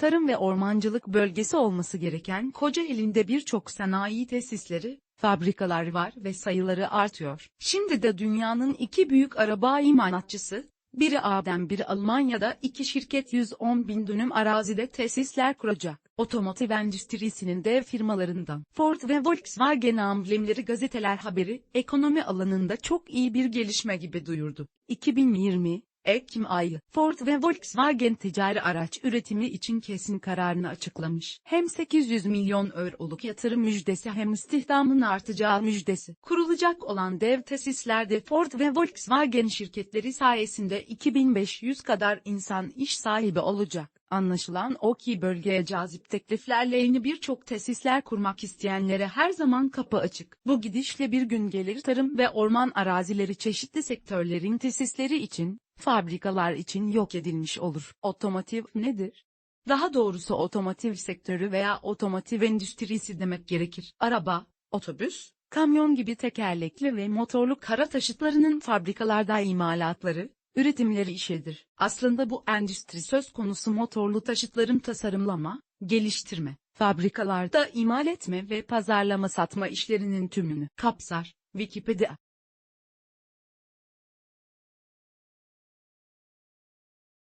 tarım ve ormancılık bölgesi olması gereken Kocaeli'nde birçok sanayi tesisleri, fabrikalar var ve sayıları artıyor. Şimdi de dünyanın iki büyük araba imalatçısı, biri A'den biri Almanya'da iki şirket 110 bin dönüm arazide tesisler kuracak. Otomotiv endüstrisinin dev firmalarından Ford ve Volkswagen amblemleri gazeteler haberi, ekonomi alanında çok iyi bir gelişme gibi duyurdu. 2020, Ekim ayı, Ford ve Volkswagen ticari araç üretimi için kesin kararını açıklamış. Hem 800 milyon euroluk yatırım müjdesi hem istihdamın artacağı müjdesi. Kurulacak olan dev tesislerde Ford ve Volkswagen şirketleri sayesinde 2500 kadar insan iş sahibi olacak. Anlaşılan o ki bölgeye cazip tekliflerle yeni birçok tesisler kurmak isteyenlere her zaman kapı açık. Bu gidişle bir gün gelir tarım ve orman arazileri çeşitli sektörlerin tesisleri için, fabrikalar için yok edilmiş olur. Otomotiv nedir? Daha doğrusu otomotiv sektörü veya otomotiv endüstrisi demek gerekir. Araba, otobüs, kamyon gibi tekerlekli ve motorlu kara taşıtlarının fabrikalarda imalatları, üretimleri işidir. Aslında bu endüstri söz konusu motorlu taşıtların tasarımlama, geliştirme, fabrikalarda imal etme ve pazarlama satma işlerinin tümünü kapsar. Wikipedia